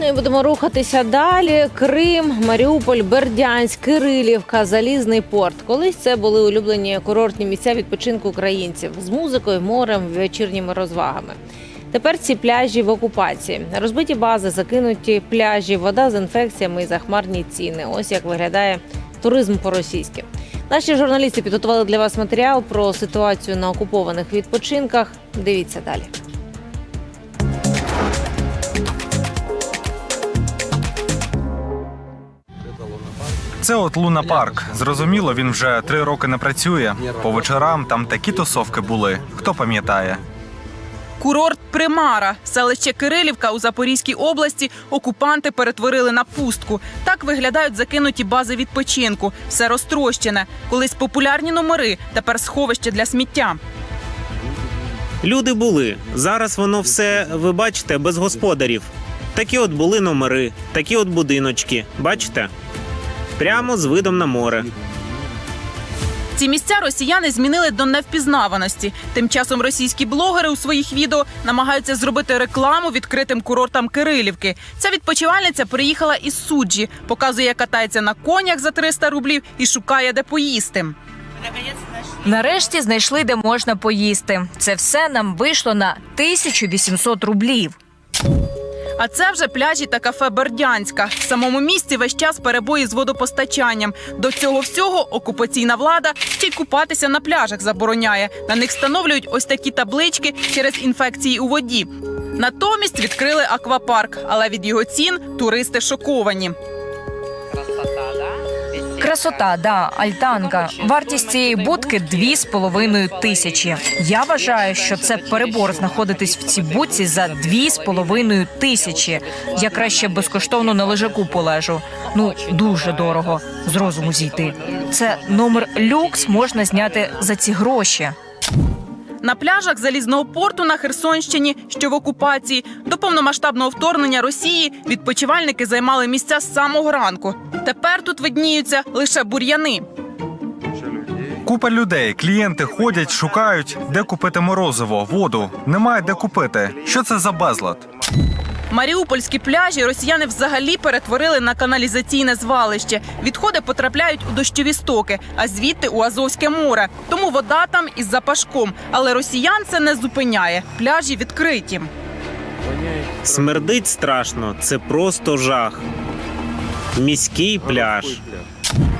Ну будемо рухатися далі. Крим, Маріуполь, Бердянськ, Кирилівка, Залізний порт. Колись це були улюблені курортні місця відпочинку українців з музикою, морем, вечірніми розвагами. Тепер ці пляжі в окупації. Розбиті бази, закинуті пляжі, вода з інфекціями і захмарні ціни. Ось як виглядає туризм по-російськи. Наші журналісти підготували для вас матеріал про ситуацію на окупованих відпочинках. Дивіться далі. Це от Луна Парк. Зрозуміло, він вже три роки не працює. По вечорам там такі тусовки були. Хто пам'ятає? Курорт Примара, селище Кирилівка у Запорізькій області окупанти перетворили на пустку. Так виглядають закинуті бази відпочинку. Все розтрощене. Колись популярні номери, тепер сховище для сміття. Люди були. Зараз воно все, ви бачите, без господарів. Такі от були номери, такі от будиночки. Бачите? Прямо з видом на море. Ці місця росіяни змінили до невпізнаваності. Тим часом російські блогери у своїх відео намагаються зробити рекламу відкритим курортам Кирилівки. Ця відпочивальниця приїхала із суджі, показує, як катається на конях за 300 рублів і шукає, де поїсти. Нарешті знайшли, де можна поїсти. Це все нам вийшло на 1800 рублів. А це вже пляжі та кафе Бердянська. В самому місті весь час перебої з водопостачанням. До цього всього окупаційна влада ще й купатися на пляжах забороняє. На них встановлюють ось такі таблички через інфекції у воді. Натомість відкрили аквапарк, але від його цін туристи шоковані. Красота, да, альтанка. Вартість цієї будки дві з половиною тисячі. Я вважаю, що це перебор знаходитись в цій будці за дві з половиною тисячі. Я краще безкоштовно на лежаку полежу. Ну дуже дорого з розуму зійти. Це номер люкс можна зняти за ці гроші. На пляжах залізного порту на Херсонщині, що в окупації, до повномасштабного вторгнення Росії відпочивальники займали місця з самого ранку. Тепер тут видніються лише бур'яни. Купа людей, клієнти ходять, шукають, де купити морозиво, воду. Немає де купити. Що це за безлад? Маріупольські пляжі росіяни взагалі перетворили на каналізаційне звалище. Відходи потрапляють у дощові стоки, а звідти у Азовське море. Тому вода там із запашком. Але росіян це не зупиняє. Пляжі відкриті. Смердить страшно, це просто жах. Міський пляж.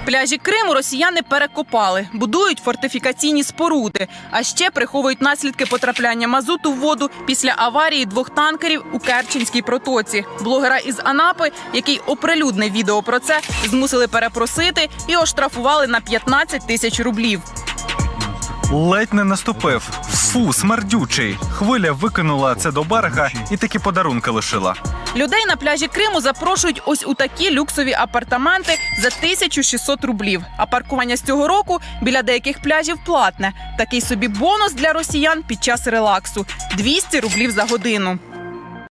Пляжі Криму росіяни перекопали, будують фортифікаційні споруди, а ще приховують наслідки потрапляння мазуту в воду після аварії двох танкерів у Керченській протоці. Блогера із Анапи, який оприлюднив відео про це, змусили перепросити і оштрафували на 15 тисяч рублів. Ледь не наступив. Фу, смердючий. Хвиля викинула це до берега і такі подарунки лишила. Людей на пляжі Криму запрошують ось у такі люксові апартаменти за 1600 рублів. А паркування з цього року біля деяких пляжів платне. Такий собі бонус для росіян під час релаксу 200 рублів за годину.